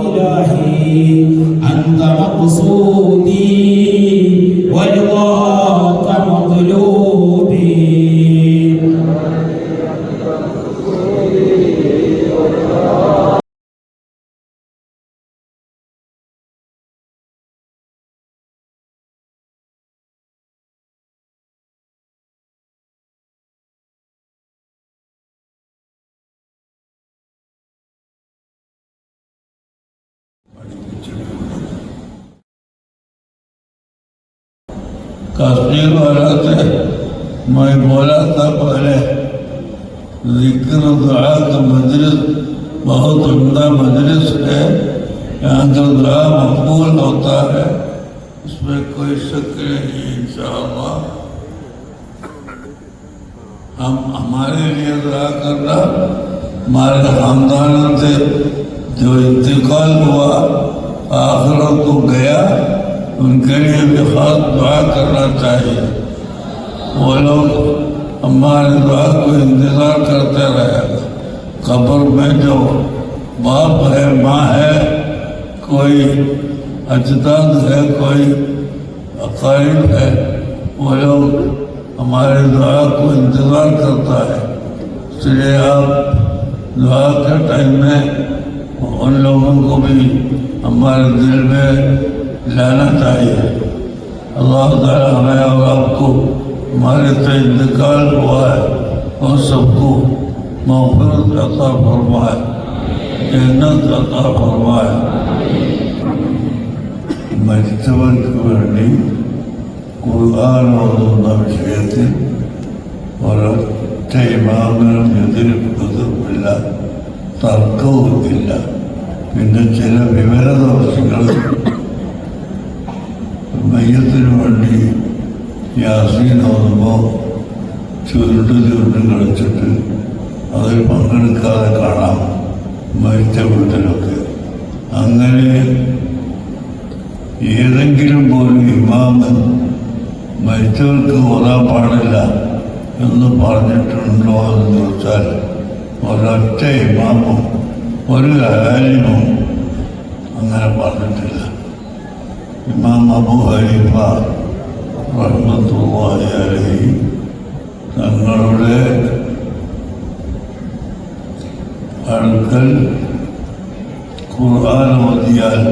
إلهي أنت مقصودي ورضاك वाला से मैं बोला था पहले ज़िक्र दुआ का मजलिस, बहुत उमदा मजलिस है। यहाँ का दुआ मकबूल होता है। उसमें कोई शक नहीं, इंशाअल्लाह। हम हमारे लिए दुआ करना हमारे खानदान से जो इंतकाल हुआ, आखिरत को गया। उनके लिए भी खास दुआ करना चाहिए। वो लोग हमारे दुआ को इंतज़ार करते रहेगा कब्र में जो बाप है, माँ है, कोई अजदाद है, कोई अकारीब है, वो लोग हमारे दुआ को इंतज़ार करता है। इसलिए आप दुआ के टाइम में उन लोगों को भी हमारे दिल में लाना चाहिए अल्लाह ताला हमें और आपको हमारे से इंतकाल हुआ है और सबको मफरत अता फरमाए जन्नत अता फरमाए മരിച്ചവർക്ക് വേണ്ടി ഖുർആൻ ഓതുന്ന വിഷയത്തിൽ ഒരൊറ്റ ഇമാമിനും എതിര് എതിർപ്പില്ല തർക്കവുമില്ല പിന്നെ ചില വിവരദോഷികൾ മയ്യത്തിന് വേണ്ടി യാസീൻ ഓതുമ്പോൾ ചുരുട്ട് ചുരുട്ട് കളിച്ചിട്ട് അതിൽ പങ്കെടുക്കാതെ കാണാം മരിച്ച വീട്ടിലൊക്കെ അങ്ങനെ ഏതെങ്കിലും പോലും ഇമാമൻ മരിച്ചവർക്ക് ഓതാൻ പാടില്ല എന്ന് പറഞ്ഞിട്ടുണ്ടോ എന്ന് ചോദിച്ചാൽ ഒരൊറ്റ ഇമാമും ഒരു ആലിമും അങ്ങനെ പറഞ്ഞിട്ടില്ല. ഇമാം അബു ഹരിഫ റഹ്മത്തുള്ളാഹി അലൈഹി തങ്ങളുടെ അടുക്കൽ ഖുർആൻ ഓതിയാൽ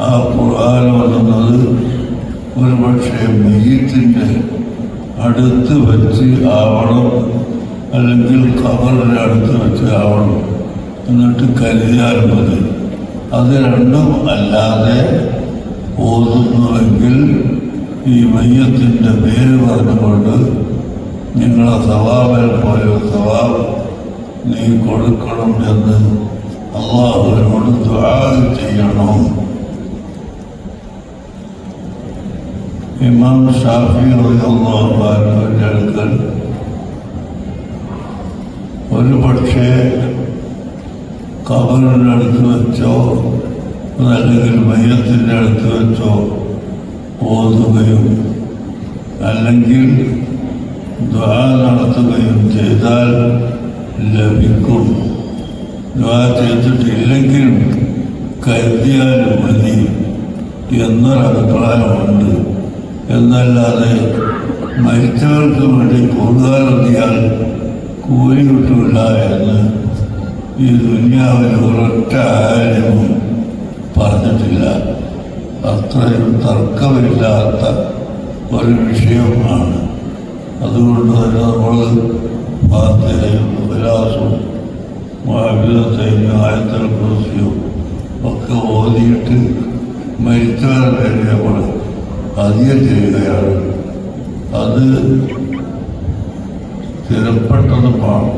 ആ ഖുർആൻ ഓതുന്നത് ഒരുപക്ഷെ മെയ്യത്തിന്റെ അടുത്ത് വെച്ച് ആവണം അല്ലെങ്കിൽ കബറിന്റെ അടുത്ത് വെച്ച് ആവണം എന്നിട്ട് കരുതിയാൽ മതി. അത് രണ്ടും അല്ലാതെ ഓതുന്നുവെങ്കിൽ ഈ മയ്യത്തിന്റെ പേര് പറഞ്ഞുകൊണ്ട് നിങ്ങളെ സവാബിനെ പോയ സവാബ് നീ കൊടുക്കണം എന്ന് അള്ളാഹുവിനോട് ചെയ്യണം. ഇമാം ഷാഫി അള്ളാഹുവിന്റെ അടുക്കൽ ഒരു പക്ഷേ കബറിന്റെ അടുത്ത് വെച്ചോ അല്ലെങ്കിൽ മയത്തിന്റെ അടുത്ത് വെച്ചോ ഓതുകയും അല്ലെങ്കിൽ ദ്വാ നടത്തുകയും ചെയ്താൽ ലഭിക്കും. ദ്വാ ചെയ്തിട്ടില്ലെങ്കിൽ കരുതിയാലും മതി എന്നൊരഭിപ്രായമുണ്ട്. എന്നല്ലാതെ മരിച്ചവർക്ക് വേണ്ടി കൂടുതലെത്തിയാൽ കൂലി കിട്ടില്ല എന്ന് ഈ ദുന്യാവിൽ ഒരൊറ്റ ആരും പറഞ്ഞിട്ടില്ല. അത്രയും തർക്കമില്ലാത്ത ഒരു വിഷയമാണ്. അതുകൊണ്ട് തന്നെ നമ്മൾ ഫാത്തിഹയും വിലാസവും മാവിധത്തെയും ആയത്തൽ കുറിച്ചും ഒക്കെ ഓതിയിട്ട് മരിച്ചവരുടെ നമ്മൾ അധികം ചെയ്യുകയാണ്. അത് സ്ഥിരപ്പെട്ടതുമാണ്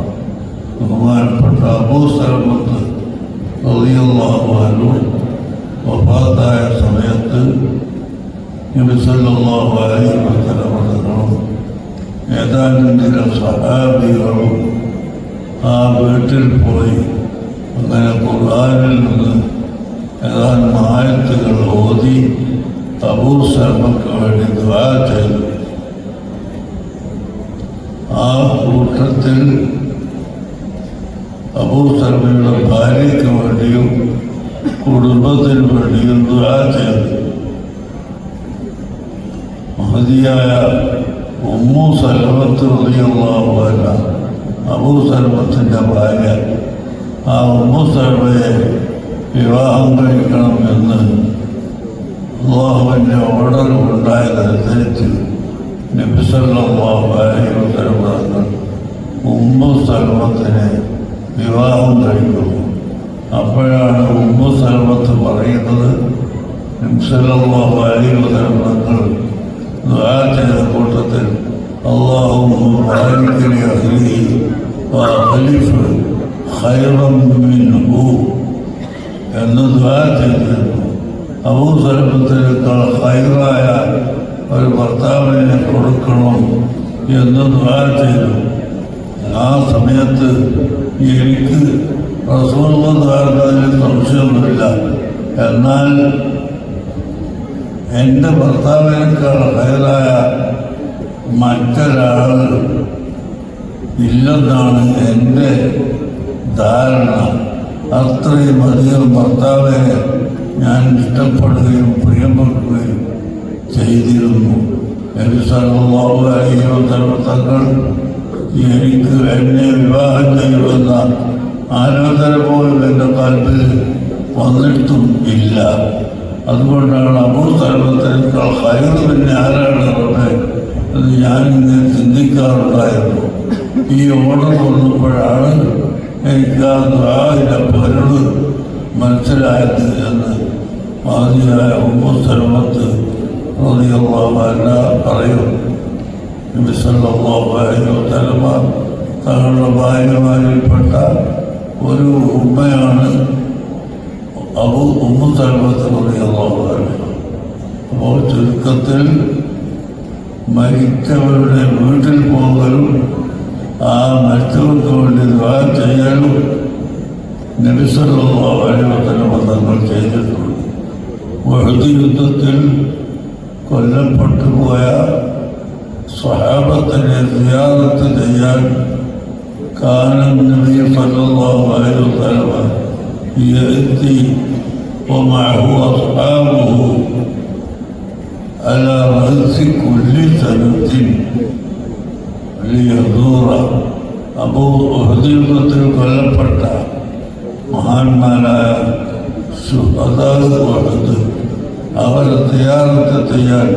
ബഹുമാനപ്പെട്ട അബൂ സലമത്ത് റളിയല്ലാഹു വഫാത്തായ സമയത്ത് നബിസല്ലാഹുലും ഏതാനും ചില സഹാബികളും ആ വീട്ടിൽ പോയി അങ്ങനെ ഖുർആാനിൽ നിന്ന് ഏതാനും ആയത്തുകൾ ഓതി അബൂ ശർമ്മക്ക് വേണ്ടി ദ്വാ ചെയ്തു. ആ കൂട്ടത്തിൽ അബൂ ശർമ്മയുടെ ഭാര്യയ്ക്ക് വേണ്ടിയും കുടുംബത്തിന് വേണ്ടി ചെയ്തു മഹതിയായ ഉമ്മു സലമത്ത് റളിയല്ലാഹുഅൻഹ അബൂ സലമത്തിന്റെ ഭാര്യ. ആ ഉമ്മു സലമയെ വിവാഹം കഴിക്കണം എന്ന് അള്ളാഹുവിന്റെ ഓർഡർ ഉണ്ടായതനുസരിച്ച് നബിസല്ലാഹു ഉമ്മു സലമത്തിനെ വിവാഹം കഴിക്കുന്നു അപ്പോഴാണ് ഉമ്മു സലമത്ത് പറയുന്നത് നബിസല്ലാഹു അലൈഹി വസല്ലം തങ്ങൾ ദുആ ചെയ്ത കൂട്ടത്തിൽ അള്ളാഹു ബാരിക്കലി അഹ്ലി വഖലിഫ് ഖൈറൻ മിൻഹു എന്ന് ദുആ ചെയ്തിരുന്നു അബൂ സലമത്തിനേക്കാൾ ഹൈറായ ഒരു ഭർത്താവിനെ കൊടുക്കണം എന്ന് ദുആ ചെയ്തു ആ സമയത്ത് എനിക്ക് റസൂർന്നതിന് സംശയമൊന്നുമില്ല. എന്നാൽ എന്റെ ഭർത്താവിനേക്കാൾ ഹയറായ മറ്റൊരാൾ ഇല്ലെന്നാണ് എന്റെ ധാരണ. അത്രയും അധികം ഭർത്താവെ ഞാൻ ഇഷ്ടപ്പെടുകയും പ്രിയപ്പെടുകയും ചെയ്തിരുന്നു. അലൈഹി സർവതങ്ങൾ എനിക്ക് എന്നെ വിവാഹം ചെയ്യുമെന്ന ആലോചന പോലും എന്റെ കൽപ്പിൽ വന്നിട്ടും ഇല്ല. അതുകൊണ്ടാണ് അബൂ ഹയർ പിന്നെ ആരാണ് എന്ന് ഞാനിങ്ങനെ ചിന്തിക്കാറുണ്ടായിരുന്നു ഈ ഓർഡർ വന്നപ്പോഴാണ് എനിക്ക് ആ ദ്വാരിന്റെ പൊരുൾ മനസ്സിലായത് എന്ന് മാതിയായ ഉമ്മു സലമത്ത് പറയുന്നു പറയും. നബി സല്ലല്ലാഹു അലൈഹി വസല്ലം തങ്ങളുടെ ഭാര്യമാരിൽപ്പെട്ട ഒരു ഉമ്മയാണ് അബു ഉമ്മു സലമത്ത് റളിയല്ലാഹു അൻഹ. അപ്പോൾ ചുരുക്കത്തിൽ മരിച്ചവരുടെ വീട്ടിൽ പോകലും ആ മരിച്ചവർക്ക് വേണ്ടി ദുആ ചെയ്യലും നബിസല്ലാഹു അലൈഹി വസല്ലം തങ്ങൾ ചെയ്തിട്ടുണ്ട്. വഹദ് യുദ്ധത്തിൽ കൊല്ലപ്പെട്ടു പോയ സ്വഹാബത്തിനെ സിയാറത്ത് ചെയ്യാൻ കാനം നബി സല്ലല്ലാഹു അലൈഹി വസല്ലമ يأتي ومعه أصحابه على رأس كل سنة ലിയദൂറ അബൂ ഉഹദീബത്തിൽ കൊല്ലപ്പെട്ട മഹാന്മാരായ സുഹദാഹ് അവരെ തയ്യാറത്ത് ചെയ്യാൻ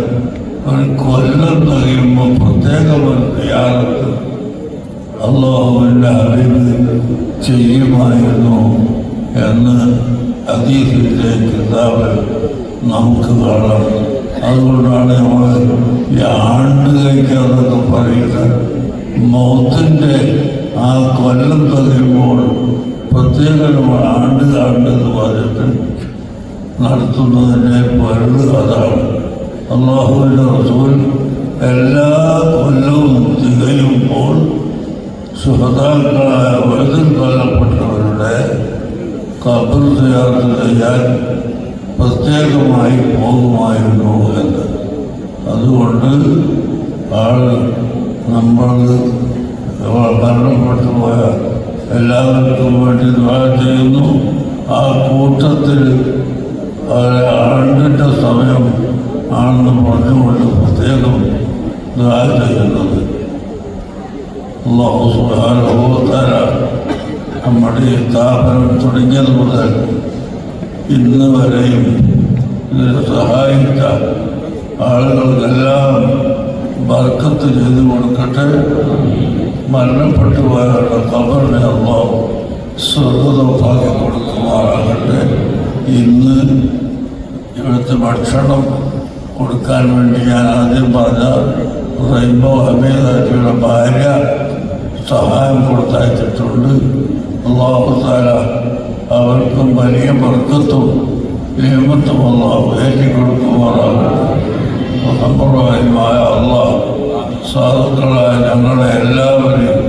ഒരു കൊല്ലം കഴിയുമ്പോൾ പ്രത്യേകം ഒരു തയ്യാറത്ത് അള്ളാഹുവിന്റെ അറിവ് ചെയ്യുമായിരുന്നു എന്ന് അതീതിന്റെ കിതാബ് നമുക്ക് കാണാം. അതുകൊണ്ടാണ് നമ്മൾ ഈ ആണ്ട് കഴിക്കാന്നൊക്കെ പറയുന്നത്. മൗത്തിന്റെ ആ കൊല്ലം തകരുമ്പോൾ പ്രത്യേക ആണ്ട് ആണ്ട് എന്ന് പറഞ്ഞിട്ട് നടത്തുന്നതിന്റെ പൊരുൾ അതാണ്. അള്ളാഹുവിന്റെ റസൂൽ എല്ലാ കൊല്ലവും തികയുമ്പോൾ സുഹൃതാക്കളായ വലുതിൽ കൊല്ലപ്പെട്ടവരുടെ കബർ ചെയ്യാത്ത ചെയ്യാൻ പ്രത്യേകമായി പോകുമായിരുന്നു എന്ന്. അതുകൊണ്ട് ആൾ നമ്മൾ മരണപ്പെട്ടു പോയ എല്ലാവർക്കും വേണ്ടി ദ്വാ ചെയ്യുന്നു. ആ കൂട്ടത്തിൽ ആണ്ടിന്റെ സമയം ആണെന്ന് പറഞ്ഞുകൊണ്ട് പ്രത്യേകം ദ്വാ ചെയ്യുന്നത്. അള്ളാഹു സുഹാനുഭവത്താര നമ്മുടെ സ്ഥാപനം തുടങ്ങിയത് മുതൽ ഇന്ന് വരെയും ഇതിനെ സഹായിച്ച ആളുകൾക്കെല്ലാം ബർക്കത്ത് ചെയ്തു കൊടുക്കട്ടെ. മരണപ്പെട്ടു പോയവരുടെ കബറിനെ അള്ളാഹു സ്വർഗതമാക്കി കൊടുക്കുമാറാകട്ടെ. ഇന്ന് ഇവിടുത്തെ ഭക്ഷണം കൊടുക്കാൻ വേണ്ടി ഞാൻ ആദ്യം പറഞ്ഞ റൈബോ ഹമീദാറ്റിയുടെ ഭാര്യ സഹായം കൊടുത്തയച്ചിട്ടുണ്ട്. അള്ളാഹുസാല അവർക്കും വലിയ വർക്കത്തും നിയമത്തും അള്ളാഹു ഏറ്റി കൊടുക്കുമാറാകട്ടെ സമ്പ്രദായമായ അള്ളാഹ് സാധുക്കളായ ഞങ്ങളെ എല്ലാവരെയും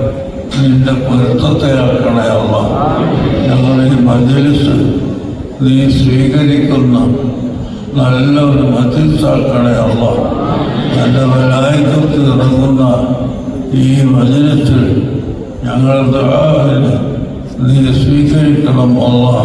നിന്റെ പൊരുത്തത്തെയാക്കണേ അള്ളാഹ്. ഞങ്ങളെ മജലിസ് നീ സ്വീകരിക്കുന്ന നല്ല ഒരു മജലിസാക്കണേ അല്ല എന്റെ വലായകത്തിൽ ഇറങ്ങുന്ന ഈ മജലിസിൽ ഞങ്ങളുടെ നീ സ്വീകരിക്കണം അല്ലാ